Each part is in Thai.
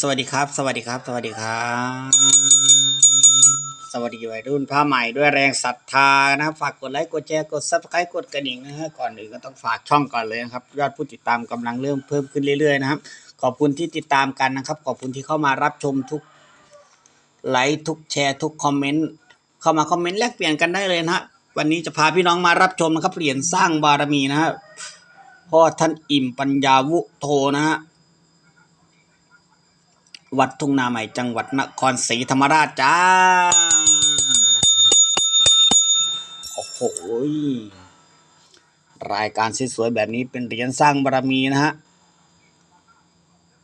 สวัสดีครับ สวัสดีครับ สวัสดีครับ สวัสดีวัยรุ่นผ้าใหม่ด้วยแรงศรัทธานะฝากกดไลค์กดแชร์กดซับสไครต์กดกระดิ่งนะฮะก่อนอื่นก็ต้องฝากช่องก่อนเลยนะครับยอดผู้ติดตามกำลังเริ่มเพิ่มขึ้นเรื่อยๆนะครับ ขอบคุณที่ติดตามกันนะครับ ขอบคุณที่เข้ามารับชมทุกไลค์ทุกแชร์ทุกคอมเมนต์เข้ามาคอมเมนต์แลกเปลี่ยนกันได้เลยนะฮะวันนี้จะพาพี่น้องมารับชมนะครับเหรียญสร้างบารมีนะฮะพ่อท่านอิ่มปัญญาวุโทนะฮะ วัดทุ่งนาใหม่จังหวัดนครศรีธรรมราชจ้า โอ้โห รายการสวยๆแบบนี้เป็นเหรียญสร้างบารมีนะฮะ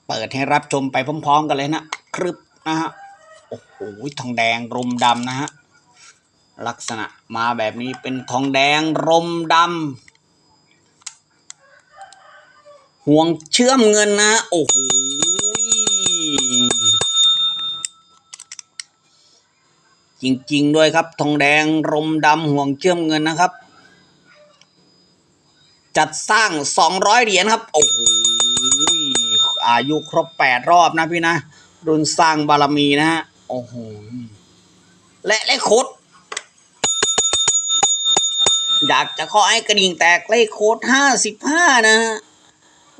เปิดให้รับชมไปพร้อมๆกันเลยนะ ครึบนะฮะ โอ้โห ทองแดงรมดำนะฮะ ลักษณะมาแบบนี้เป็นทองแดงรมดำห่วงเชื่อมเงินนะ โอ้โห จริง ๆ ด้วยครับ ทองแดงรมดำห่วงเชื่อมเงินนะครับ จัดสร้างสองร้อยเหรียญครับ โอ้โหอายุครบแปดรอบนะพี่นะ รุ่นสร้างบารมีนะฮะ โอ้โห และเลขโคดอยากจะขอให้กระดิ่งแตกเลขโคดห้าสิบห้านะฮะ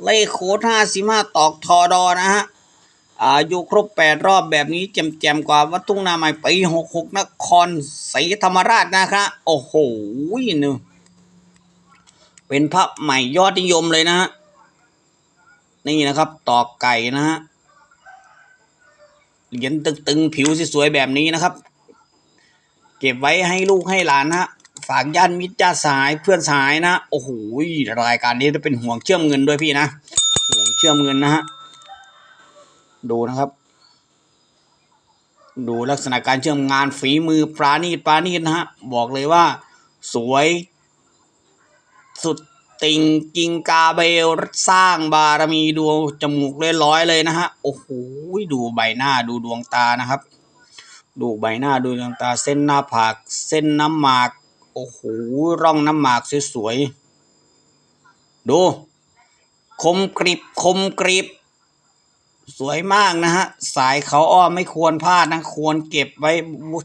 เลขโคดห้าสิบห้าตอกทอดอนะฮะ อายุครบแปดรอบแบบนี้แจมๆกว่าวัดทุ่งนาใหม่ปีหกหกนครศรีธรรมราชนะครับโอ้โหนึเป็นพระใหม่ยอดนิยมเลยนะฮะนี่นะครับตอกไก่นะฮะเหรียญตึงๆผิวสวยๆแบบนี้นะครับ เก็บไว้ให้ลูกให้หลานนะฮะฝากญาติมิตรญาติสายเพื่อนสายนะ โอ้โหรายการนี้จะเป็นห่วงเชื่อมเงินด้วยพี่นะ ห่วงเชื่อมเงินนะฮะ ดูนะครับ ดูลักษณะการเชื่อมงานฝีมือปราณีตปราณีตนะฮะบอกเลยว่า สวย สุดติงกิงกาเบลสร้างบารมีดูจมูกเลยร้อยเลยนะฮะโอ้โหดูใบหน้าดูดวงตานะครับ ดูใบหน้าดูดวงตาเส้นหน้าผากเส้นน้ำหมากโอ้โหร่องน้ำหมากสวยๆดู คมกริบคมกริบ สวยมากนะฮะ สายเขาอ้อไม่ควรพลาดนะ ควรเก็บไว้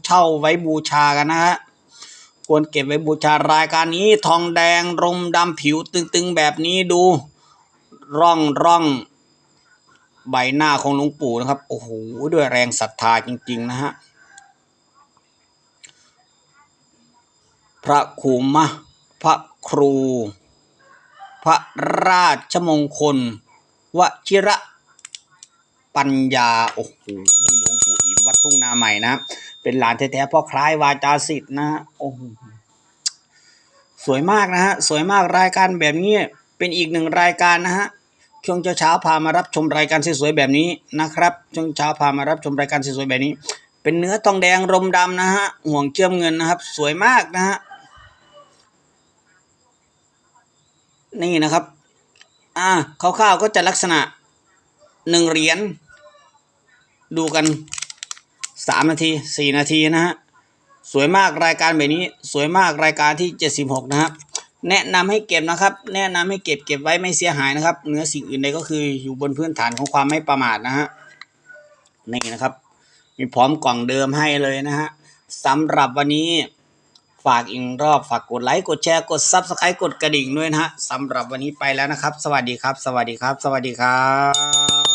เช่าไว้บูชากันนะฮะ ควรเก็บไว้บูชารายการนี้ทองแดงรมดำผิวตึงๆแบบนี้ดู ร่องร่องใบหน้าของหลวงปู่นะครับ โอ้โห ด้วยแรงศรัทธาจริง ๆ นะฮะ พระครูมะ พระครู พระราชมงคลวชิระ ปัญญา โอ้โหหลวงปู่อิมวัดทุ่งนาใหม่นะ เป็นหลานแท้ๆพ่อคล้ายวาจาสิทธิ์นะโอ้โหสวยมากนะฮะ สวยมากรายการแบบนี้เป็นอีกหนึ่งรายการนะฮะช่วงเช้าๆพามารับชมรายการสวยๆแบบนี้นะครับช่วงเช้าพามารับชมรายการสวยๆแบบนี้ เป็นเนื้อทองแดงรมดำนะฮะห่วงเชื่อมเงินนะครับ สวยมากนะฮะนี่นะครับ อ่าคร่าวๆก็จะลักษณะหนึ่งเหรียญ ดูกันสามนาทีสี่นาทีนะฮะสวยมากรายการแบบนี้ สวยมากรายการที่เจ็ดสิบหกนะครับแนะนำให้เก็บนะครับ แนะนำให้เก็บเก็บไว้ไม่เสียหายนะครับเนื้อสิ่งอื่นใดก็คืออยู่บนพื้นฐานของความไม่ประมาทนะฮะนี่นะครับ มีพร้อมกล่องเดิมให้เลยนะฮะสำหรับวันนี้ฝากอีกรอบฝากกดไลค์กดแชร์กดซับสไครต์กดกระดิ่งด้วยนะฮะสำหรับวันนี้ไปแล้วนะครับ สวัสดีครับ สวัสดีครับ สวัสดีครับ